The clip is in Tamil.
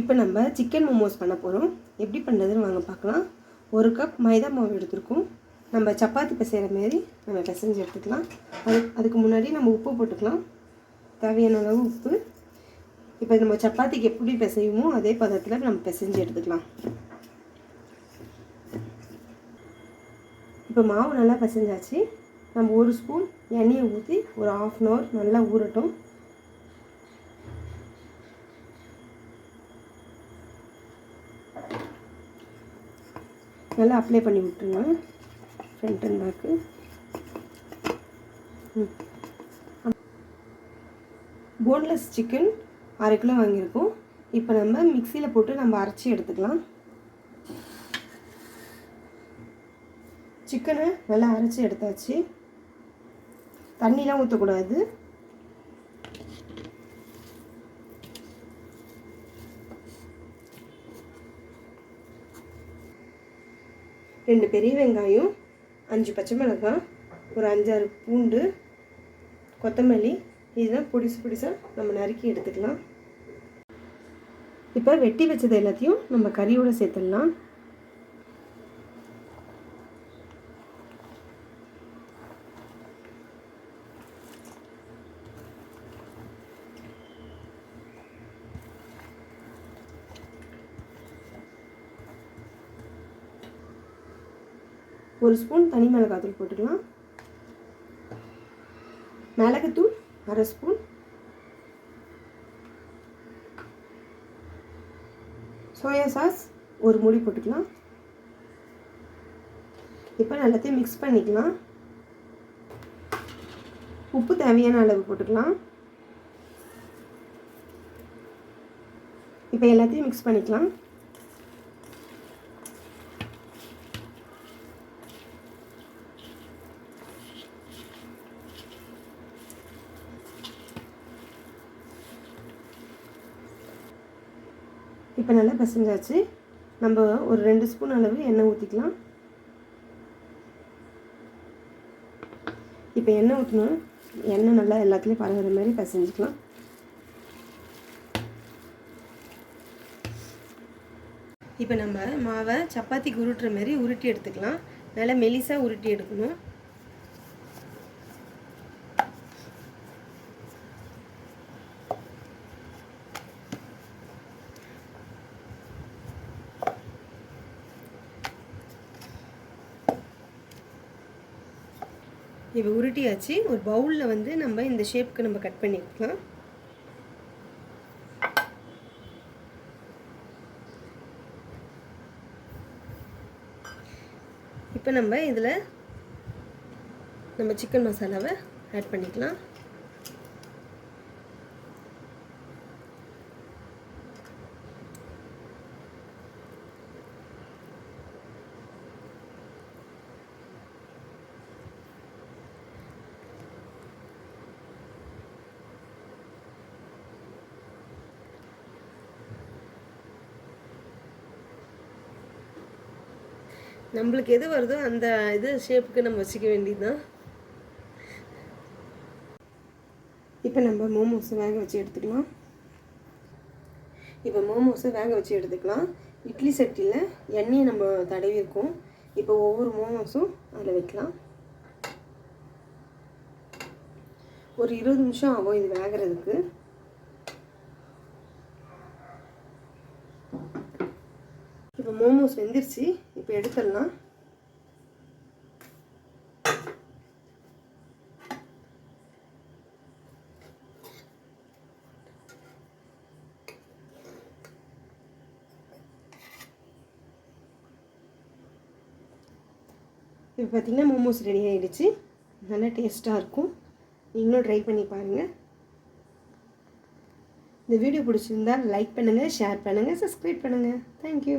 இப்போ நம்ம சிக்கன் மோமோஸ் பண்ண போகிறோம். எப்படி பண்ணுறதுன்னு வாங்க பார்க்கலாம். ஒரு கப் மைதா மாவு எடுத்துருக்கோம். நம்ம சப்பாத்தி பிசைகிற மாரி நம்ம பிசைஞ்சு எடுத்துக்கலாம். அது அதுக்கு முன்னாடி நம்ம உப்பு போட்டுக்கலாம். தேவையான அளவு உப்பு. இப்போ நம்ம சப்பாத்திக்கு எப்படி பிசையுமோ அதே பதத்தில் நம்ம பிசைஞ்சு எடுத்துக்கலாம். இப்போ மாவு நல்லா பிசைஞ்சாச்சு. நம்ம ஒரு ஸ்பூன் எண்ணெயை ஊற்றி ஒரு ஆஃப் அன் ஹவர் நல்லா ஊறட்டும். நல்லா அப்ளை பண்ணி விட்டுருங்க. Front and back boneless chicken அரை கிலோ வாங்கியிருக்கோம். இப்போ நம்ம மிக்சியில் போட்டு நம்ம அரைச்சி எடுத்துக்கலாம். சிக்கனை நல்லா அரைச்சி எடுத்தாச்சு. தண்ணிலாம் ஊற்றக்கூடாது ரெண்டு பெரிய வெங்காயம் அஞ்சு பச்சை மிளகாய் ஒரு அஞ்சாறு பூண்டு கொத்தமல்லி. இதெல்லாம் புடிசு பொடிசாக நம்ம நறுக்கி எடுத்துக்கலாம். இப்போ வெட்டி வச்சது எல்லாத்தையும் நம்ம கறியோடு சேர்த்துடலாம். ஒரு ஸ்பூன் தனி மிளகாத்தூள் போட்டுக்கலாம். மிளகுத்தூள் அரை ஸ்பூன். சோயா சாஸ் ஒரு மூடி போட்டுக்கலாம். இப்போ எல்லாத்தையும் மிக்ஸ் பண்ணிக்கலாம். உப்பு தேவையான அளவு போட்டுக்கலாம். இப்போ எல்லாத்தையும் மிக்ஸ் பண்ணிக்கலாம். இப்போ நல்லா பிசைஞ்சாச்சு. நம்ம ஒரு ரெண்டு ஸ்பூன் அளவு எண்ணெய் ஊற்றிக்கலாம் இப்போ எண்ணெய் ஊற்றணும் எண்ணெய் நல்லா எல்லாத்துலேயும் பரவுற மாதிரி பிசைஞ்சிக்கலாம். இப்போ நம்ம மாவை சப்பாத்திக்கு உருட்டுற மாதிரி உருட்டி எடுத்துக்கலாம். நல்லா மெலிசாக உருட்டி எடுக்கணும். இப்போ உருட்டியாச்சு. ஒரு பவுலில் வந்து நம்ம இந்த ஷேப்புக்கு நம்ம கட் பண்ணிக்கலாம். இப்போ நம்ம இதில் நம்ம சிக்கன் மசாலாவை ஆட் பண்ணிக்கலாம். நம்மளுக்கு எது வருதோ அந்த இது ஷேப்புக்கு நம்ம வச்சுக்க வேண்டியதுதான். இப்போ நம்ம மோமோஸை வேக வச்சு எடுத்துக்கலாம். இப்போ மோமோஸை வேக வச்சு எடுத்துக்கலாம். இட்லி சட்டியில் எண்ணெயை நம்ம தடவி இருக்கோம். இப்போ ஒவ்வொரு மோமோஸும் அதில் வைக்கலாம். ஒரு இருபது நிமிஷம் ஆகும் இது வேகிறதுக்கு. இப்போ மோமோஸ் வெந்துருச்சு. இப்போ எடுத்துடலாம். இப்போ பார்த்திங்கன்னா மோமோஸ் ரெடி ஆகிடுச்சு நல்லா டேஸ்ட்டாக இருக்கும். நீங்களும் ட்ரை பண்ணி பாருங்கள் இந்த வீடியோ பிடிச்சிருந்தால் லைக் பண்ணுங்கள் ஷேர் பண்ணுங்கள் சப்ஸ்கிரைப் பண்ணுங்கள் தேங்க்யூ